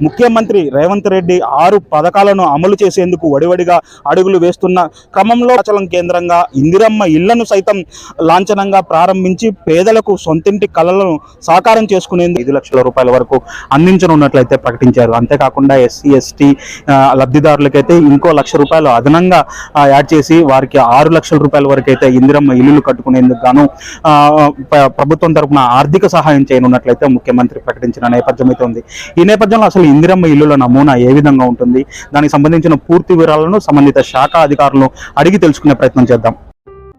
ముఖ్యమంత్రి రేవంత్ రెడ్డి ఆరు పథకాలను అమలు చేసేందుకు వడివడిగా అడుగులు వేస్తున్న క్రమంలో అచలం కేంద్రంగా ఇందిరమ్మ ఇళ్ళను సైతం లాంఛనంగా ప్రారంభించి పేదలకు సొంతింటి కళలను సాకారం చేసుకునేందుకు ఐదు లక్షల రూపాయల వరకు అందించనున్నట్లయితే ప్రకటించారు. అంతేకాకుండా ఎస్సీ ఎస్టీ లబ్ధిదారులకైతే ఇంకో లక్ష రూపాయలు అదనంగా యాడ్ చేసి వారికి ఆరు లక్షల రూపాయల వరకు అయితే ఇందిరమ్మ ఇల్లులు కట్టుకునేందుకు గాను ప్రభుత్వం తరపున ఆర్థిక సహాయం చేయనున్నట్లయితే ముఖ్యమంత్రి ప్రకటించిన నేపథ్యం అయితే ఉంది. ఈ నేపథ్యంలో అసలు ఇందిరమ్మ ఇల్లుల నమూనా ఏ విధంగా ఉంటుంది? దానికి సంబంధించిన పూర్తి వివరాలను సంబంధిత శాఖ అధికారులను అడిగి తెలుసుకునే ప్రయత్నం చేద్దాం.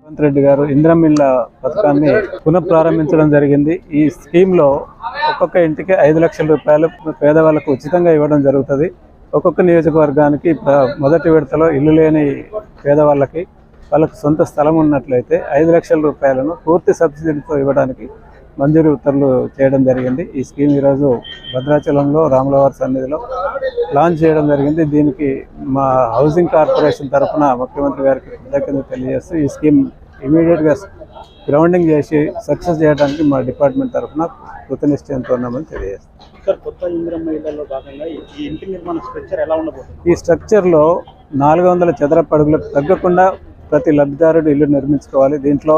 రేవంత్ రెడ్డి గారు ఇందిరమిల్ల పథకాన్ని పునఃప్రారంభించడం జరిగింది. ఈ స్కీమ్లో ఒక్కొక్క ఇంటికి ఐదు లక్షల రూపాయలు పేదవాళ్ళకు ఉచితంగా ఇవ్వడం జరుగుతుంది. ఒక్కొక్క నియోజకవర్గానికి మొదటి విడతలో ఇల్లు లేని పేదవాళ్ళకి వాళ్ళకి సొంత స్థలం ఉన్నట్లయితే ఐదు లక్షల రూపాయలను పూర్తి సబ్సిడీతో ఇవ్వడానికి మంజూరు ఉత్తర్వులు చేయడం జరిగింది. ఈ స్కీమ్ ఈరోజు భద్రాచలంలో రాములవారి సన్నిధిలో లాంచ్ చేయడం జరిగింది. దీనికి మా హౌసింగ్ కార్పొరేషన్ తరఫున ముఖ్యమంత్రి గారికి కృతజ్ఞతలు తెలియజేస్తూ ఈ స్కీమ్ ఇమీడియట్గా గ్రౌండింగ్ చేసి సక్సెస్ చేయడానికి మా డిపార్ట్మెంట్ తరఫున కృతనిశ్చయంతో ఉన్నామని తెలియజేస్తాం. ఈ స్ట్రక్చర్లో నాలుగు వందల చదరపు అడుగులకు తగ్గకుండా ప్రతి లబ్ధిదారుడు ఇల్లు నిర్మించుకోవాలి. దీంట్లో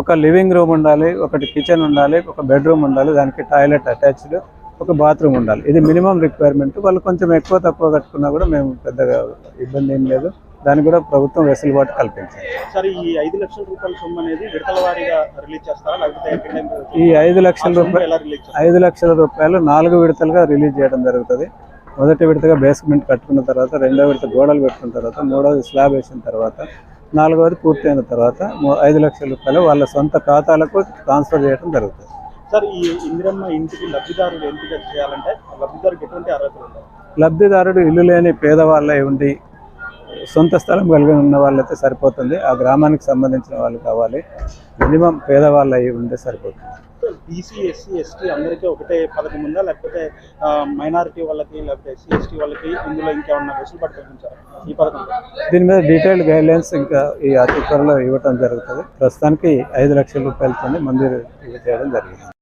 ఒక లివింగ్ రూమ్ ఉండాలి ఒకటి కిచెన్ ఉండాలి ఒక బెడ్రూమ్ ఉండాలి దానికి టాయిలెట్ అటాచ్డ్ ఒక బాత్రూమ్ ఉండాలి. ఇది మినిమం రిక్వైర్మెంట్. వాళ్ళు కొంచెం ఎక్కువ తక్కువ కట్టుకున్నా కూడా మేము పెద్దగా ఇబ్బంది ఏం లేదు. దానికి కూడా ప్రభుత్వం వెసులుబాటు కల్పించింది. సార్ ఈ ఐదు లక్షల రూపాయల సొమ్ము అనేది విడతల వారీగా రిలీజ్ చేస్తారా? లేకపోతే ఈ ఐదు లక్షల రూపాయలు ఐదు లక్షల రూపాయలు నాలుగు విడతలుగా రిలీజ్ చేయడం జరుగుతుంది. మొదటి విడతగా బేస్మెంట్ కట్టుకున్న తర్వాత రెండో విడత గోడలు పెట్టుకున్న తర్వాత మూడవది స్లాబ్ వేసిన తర్వాత నాలుగవది పూర్తయిన తర్వాత ఐదు లక్షల రూపాయలు వాళ్ళ సొంత ఖాతాలకు ట్రాన్స్ఫర్ చేయడం జరుగుతుంది. సార్ ఈ ఇందిరమ్మ ఇంటికి లబ్ధిదారులు ఎంపిక చేయాలంటే ఆ లబ్ధిదారుకి ఎటువంటి అర్హతలు లబ్ధిదారుడు ఇల్లు లేని పేదవాళ్ళై ఉండి సొంత స్థలం కలిగి ఉన్న వాళ్ళైతే సరిపోతుంది. ఆ గ్రామానికి సంబంధించిన వాళ్ళు కావాలి. మినిమం పేదవాళ్ళు అయి ఉంటే సరిపోతుంది. బీసీ ఎస్సీ ఎస్టీ అందరికీ ఒకటే పథకం ఉందా? లేకపోతే మైనారిటీ వాళ్ళకి లేకపోతే ఎస్సీ ఎస్టీ వాళ్ళకి ఇందులో ఇంకేమన్నా వెసులుబాటు కల్పించారా ఈ పథకం? దీని మీద డీటెయిల్డ్ గైడ్లైన్స్ ఇంకా ఈ అతి త్వరలో ఇవ్వటం జరుగుతుంది. ప్రస్తుతానికి ఐదు లక్షల రూపాయలతో మందిర్ చేయడం జరిగింది.